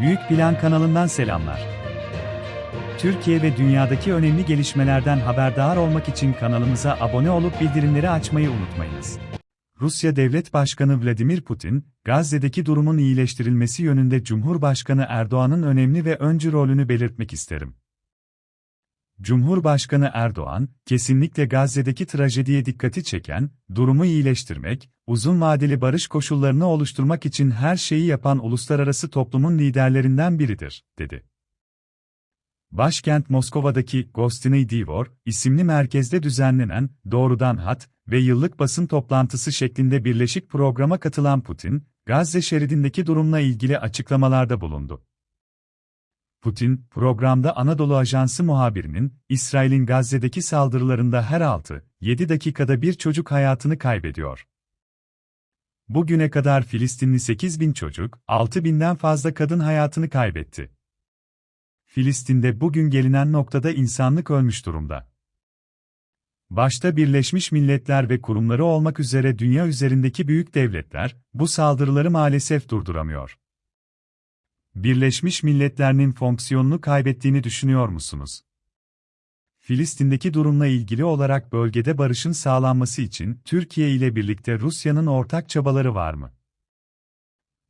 Büyük Plan kanalından selamlar. Türkiye ve dünyadaki önemli gelişmelerden haberdar olmak için kanalımıza abone olup bildirimleri açmayı unutmayınız. Rusya Devlet Başkanı Vladimir Putin, Gazze'deki durumun iyileştirilmesi yönünde Cumhurbaşkanı Erdoğan'ın önemli ve öncü rolünü belirtmek isterim. Cumhurbaşkanı Erdoğan, kesinlikle Gazze'deki trajediye dikkati çeken, durumu iyileştirmek, uzun vadeli barış koşullarını oluşturmak için her şeyi yapan uluslararası toplumun liderlerinden biridir, dedi. Başkent Moskova'daki Gostiny Dvor isimli merkezde düzenlenen Doğrudan Hat ve yıllık basın toplantısı şeklinde birleşik programa katılan Putin, Gazze şeridindeki durumla ilgili açıklamalarda bulundu. Putin, programda Anadolu Ajansı muhabirinin, İsrail'in Gazze'deki saldırılarında her 6-7 dakikada bir çocuk hayatını kaybediyor. Bugüne kadar Filistinli 8 bin çocuk, 6 binden fazla kadın hayatını kaybetti. Filistin'de bugün gelinen noktada insanlık ölmüş durumda. Başta Birleşmiş Milletler ve kurumları olmak üzere dünya üzerindeki büyük devletler, bu saldırıları maalesef durduramıyor. Birleşmiş Milletler'in fonksiyonunu kaybettiğini düşünüyor musunuz? Filistin'deki durumla ilgili olarak bölgede barışın sağlanması için Türkiye ile birlikte Rusya'nın ortak çabaları var mı?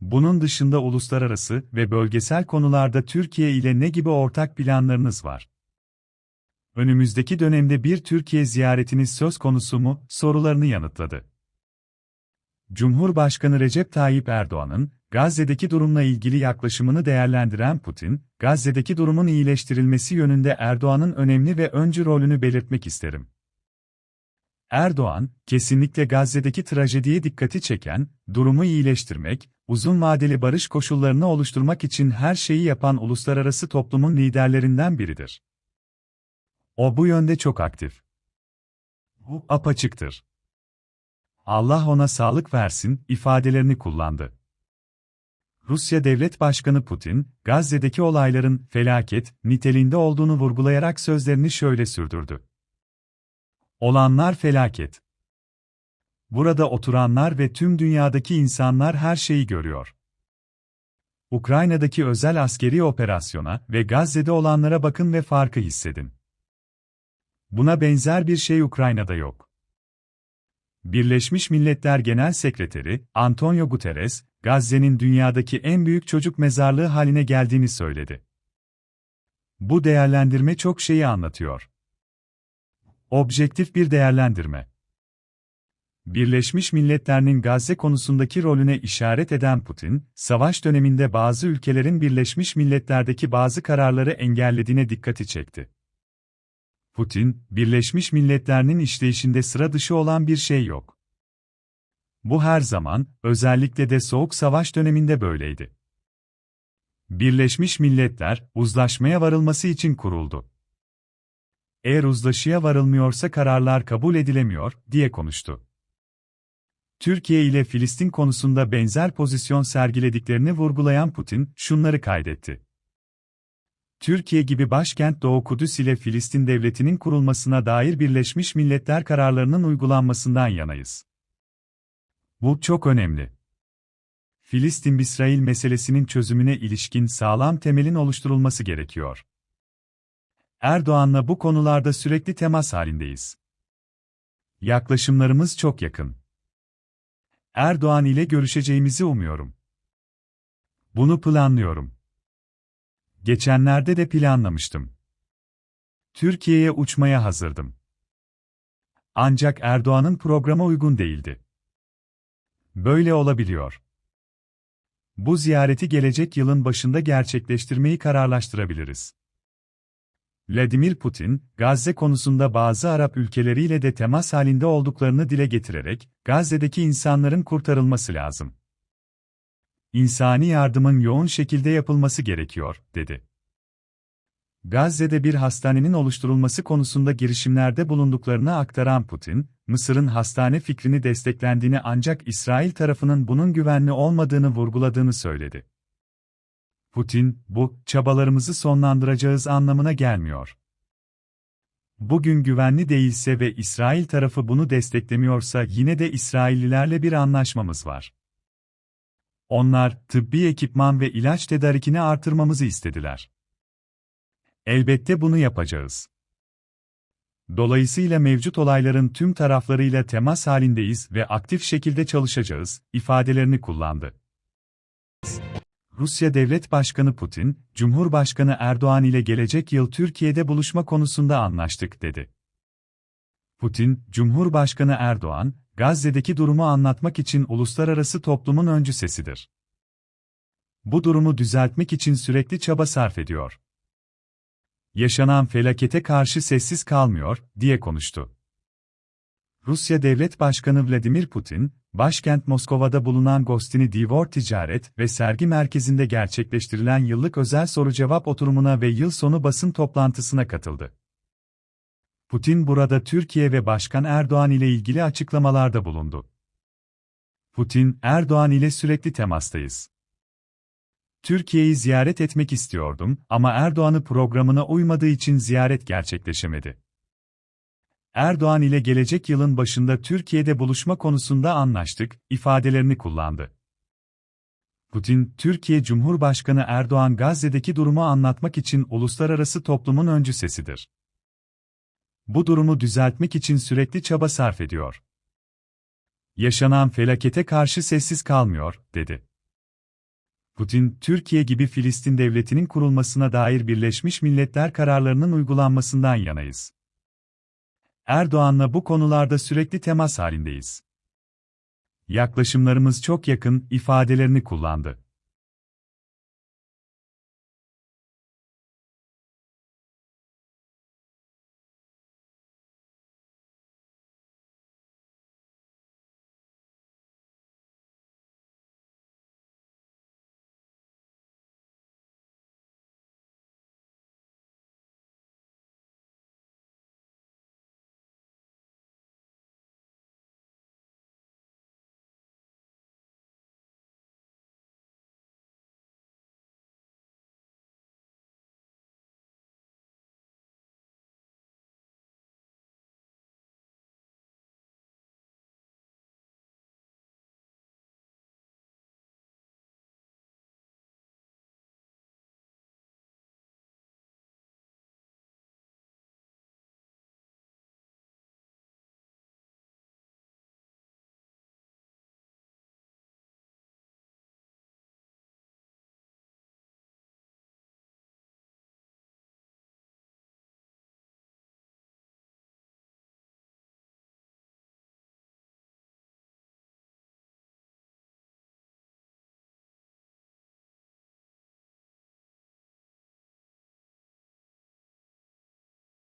Bunun dışında uluslararası ve bölgesel konularda Türkiye ile ne gibi ortak planlarınız var? Önümüzdeki dönemde bir Türkiye ziyaretiniz söz konusu mu sorularını yanıtladı. Cumhurbaşkanı Recep Tayyip Erdoğan'ın Gazze'deki durumla ilgili yaklaşımını değerlendiren Putin, Gazze'deki durumun iyileştirilmesi yönünde Erdoğan'ın önemli ve öncü rolünü belirtmek isterim. Erdoğan, kesinlikle Gazze'deki trajediye dikkati çeken, durumu iyileştirmek, uzun vadeli barış koşullarını oluşturmak için her şeyi yapan uluslararası toplumun liderlerinden biridir. O bu yönde çok aktif. Bu apaçıktır. Allah ona sağlık versin ifadelerini kullandı. Rusya Devlet Başkanı Putin, Gazze'deki olayların felaket niteliğinde olduğunu vurgulayarak sözlerini şöyle sürdürdü. Olanlar felaket. Burada oturanlar ve tüm dünyadaki insanlar her şeyi görüyor. Ukrayna'daki özel askeri operasyona ve Gazze'de olanlara bakın ve farkı hissedin. Buna benzer bir şey Ukrayna'da yok. Birleşmiş Milletler Genel Sekreteri Antonio Guterres, Gazze'nin dünyadaki en büyük çocuk mezarlığı haline geldiğini söyledi. Bu değerlendirme çok şeyi anlatıyor. Objektif bir değerlendirme. Birleşmiş Milletler'in Gazze konusundaki rolüne işaret eden Putin, savaş döneminde bazı ülkelerin Birleşmiş Milletler'deki bazı kararları engellediğine dikkati çekti. Putin, Birleşmiş Milletler'in işleyişinde sıra dışı olan bir şey yok. Bu her zaman, özellikle de Soğuk Savaş döneminde böyleydi. Birleşmiş Milletler, uzlaşmaya varılması için kuruldu. Eğer uzlaşıya varılmıyorsa kararlar kabul edilemiyor, diye konuştu. Türkiye ile Filistin konusunda benzer pozisyon sergilediklerini vurgulayan Putin, şunları kaydetti. Türkiye gibi başkent Doğu Kudüs ile Filistin devletinin kurulmasına dair Birleşmiş Milletler kararlarının uygulanmasından yanayız. Bu çok önemli. Filistin-İsrail meselesinin çözümüne ilişkin sağlam temelin oluşturulması gerekiyor. Erdoğan'la bu konularda sürekli temas halindeyiz. Yaklaşımlarımız çok yakın. Erdoğan ile görüşeceğimizi umuyorum. Bunu planlıyorum. Geçenlerde de planlamıştım. Türkiye'ye uçmaya hazırdım. Ancak Erdoğan'ın programa uygun değildi. Böyle olabiliyor. Bu ziyareti gelecek yılın başında gerçekleştirmeyi kararlaştırabiliriz. Vladimir Putin, Gazze konusunda bazı Arap ülkeleriyle de temas halinde olduklarını dile getirerek, Gazze'deki insanların kurtarılması lazım. İnsani yardımın yoğun şekilde yapılması gerekiyor, dedi. Gazze'de bir hastanenin oluşturulması konusunda girişimlerde bulunduklarını aktaran Putin, Mısır'ın hastane fikrini desteklendiğini ancak İsrail tarafının bunun güvenli olmadığını vurguladığını söyledi. Putin, bu, çabalarımızı sonlandıracağız anlamına gelmiyor. Bugün güvenli değilse ve İsrail tarafı bunu desteklemiyorsa yine de İsraillilerle bir anlaşmamız var. Onlar, tıbbi ekipman ve ilaç tedarikini artırmamızı istediler. Elbette bunu yapacağız. Dolayısıyla mevcut olayların tüm taraflarıyla temas halindeyiz ve aktif şekilde çalışacağız, ifadelerini kullandı. Rusya Devlet Başkanı Putin, Cumhurbaşkanı Erdoğan ile gelecek yıl Türkiye'de buluşma konusunda anlaştık dedi. Putin, Cumhurbaşkanı Erdoğan, Gazze'deki durumu anlatmak için uluslararası toplumun öncü sesidir. Bu durumu düzeltmek için sürekli çaba sarf ediyor. Yaşanan felakete karşı sessiz kalmıyor, diye konuştu. Rusya Devlet Başkanı Vladimir Putin, başkent Moskova'da bulunan Gostini Dvor Ticaret ve Sergi Merkezi'nde gerçekleştirilen yıllık özel soru-cevap oturumuna ve yıl sonu basın toplantısına katıldı. Putin burada Türkiye ve Başkan Erdoğan ile ilgili açıklamalarda bulundu. Putin, Erdoğan ile sürekli temastayız. Türkiye'yi ziyaret etmek istiyordum ama Erdoğan'ı programına uymadığı için ziyaret gerçekleşemedi. Erdoğan ile gelecek yılın başında Türkiye'de buluşma konusunda anlaştık, ifadelerini kullandı. Putin, Türkiye Cumhurbaşkanı Erdoğan Gazze'deki durumu anlatmak için uluslararası toplumun öncü sesidir. Bu durumu düzeltmek için sürekli çaba sarf ediyor. Yaşanan felakete karşı sessiz kalmıyor, dedi. Putin, Türkiye gibi Filistin devletinin kurulmasına dair Birleşmiş Milletler kararlarının uygulanmasından yanayız. Erdoğan'la bu konularda sürekli temas halindeyiz. Yaklaşımlarımız çok yakın ifadelerini kullandı.